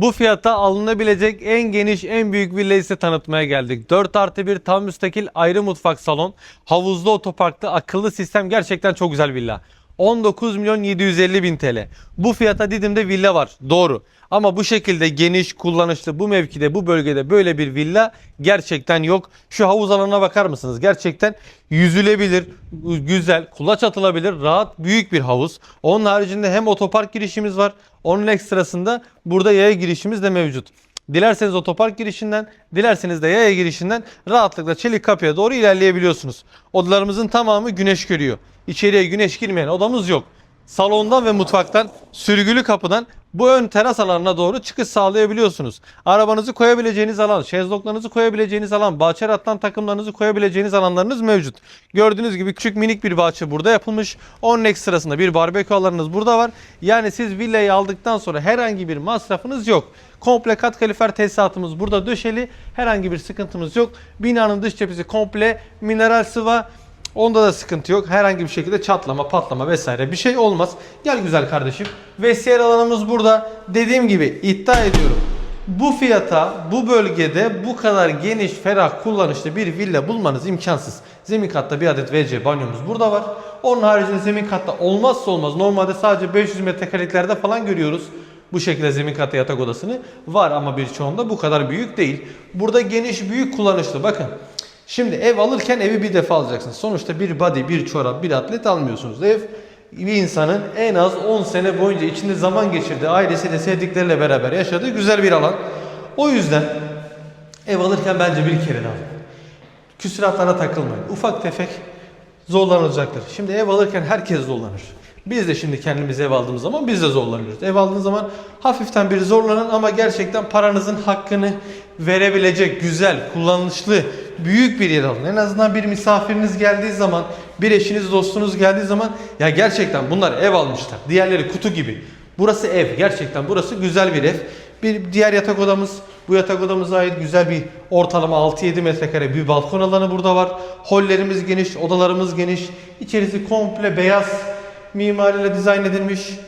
Bu fiyata alınabilecek en geniş, en büyük villayı size tanıtmaya geldik. 4 artı 1 tam müstakil ayrı mutfak salon, havuzlu otoparklı akıllı sistem gerçekten çok güzel villa. 19 milyon 750 bin TL. Bu fiyata Didim'de villa var. Doğru. Ama bu şekilde geniş, kullanışlı, bu mevkide, bu bölgede böyle bir villa gerçekten yok. Şu havuz alanına bakar mısınız? Gerçekten yüzülebilir, güzel, kulaç atılabilir, rahat, büyük bir havuz. Onun haricinde hem otopark girişimiz var. Onun ekstrasında burada yaya girişimiz de mevcut. Dilerseniz otopark girişinden, dilerseniz de yaya girişinden rahatlıkla çelik kapıya doğru ilerleyebiliyorsunuz. Odalarımızın tamamı güneş görüyor. İçeriye güneş girmeyen odamız yok. Salondan ve mutfaktan, sürgülü kapıdan bu ön teras alanına doğru çıkış sağlayabiliyorsunuz. Arabanızı koyabileceğiniz alan, şezlonglarınızı koyabileceğiniz alan, bahçe rattan takımlarınızı koyabileceğiniz alanlarınız mevcut. Gördüğünüz gibi küçük minik bir bahçe burada yapılmış. Onun ekstrasında bir barbekü alanınız burada var. Yani siz villayı aldıktan sonra herhangi bir masrafınız yok. Komple kat kalifer tesisatımız burada döşeli. Herhangi bir sıkıntımız yok. Binanın dış cephesi komple mineral sıva. Onda da sıkıntı yok. Herhangi bir şekilde çatlama, patlama vesaire bir şey olmaz. Gel güzel kardeşim. Vestiyer alanımız burada. Dediğim gibi iddia ediyorum. Bu fiyata, bu bölgede bu kadar geniş, ferah, kullanışlı bir villa bulmanız imkansız. Zemin katta bir adet WC banyomuz burada var. Onun haricinde zemin katta olmazsa olmaz. Normalde sadece 500 metrekariklerde falan görüyoruz. Bu şekilde zemin katı yatak odasını var ama birçoğunda bu kadar büyük değil. Burada geniş, büyük, kullanışlı. Bakın Şimdi ev alırken evi bir defa alacaksınız. Sonuçta bir body, bir çorap, bir atlet almıyorsunuz. Ev bir insanın en az 10 sene boyunca içinde zaman geçirdiği, ailesiyle, sevdikleriyle beraber yaşadığı güzel bir alan. O yüzden ev alırken bence bir kere alın. Küsuratlara takılmayın. Ufak tefek zorlanacaktır. Şimdi ev alırken herkes zorlanır. Biz de şimdi kendimiz ev aldığımız zaman biz de zorlanıyoruz. Ev aldığınız zaman hafiften bir zorlanın ama gerçekten paranızın hakkını verebilecek güzel, kullanışlı, büyük bir yer alın. En azından bir misafiriniz geldiği zaman, bir eşiniz, dostunuz geldiği zaman ya gerçekten bunlar ev almışlar. Diğerleri kutu gibi. Burası ev. Gerçekten burası güzel bir ev. Bir diğer yatak odamız, bu yatak odamıza ait güzel bir ortalama 6-7 metrekare bir balkon alanı burada var. Hollerimiz geniş, odalarımız geniş. İçerisi komple beyaz mimariyle dizayn edilmiş.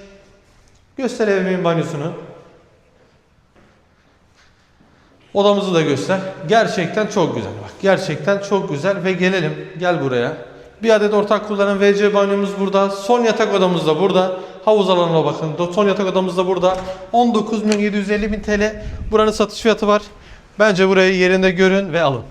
Göster evimin banyosunu. Odamızı da göster. Gerçekten çok güzel bak. Gerçekten çok güzel ve gelelim. Gel buraya. Bir adet ortak kullanım WC banyomuz burada. Son yatak odamız da burada. Havuz alanına bakın. Son yatak odamız da burada. 19.750.000 TL. Buranın satış fiyatı var. Bence burayı yerinde görün ve alın.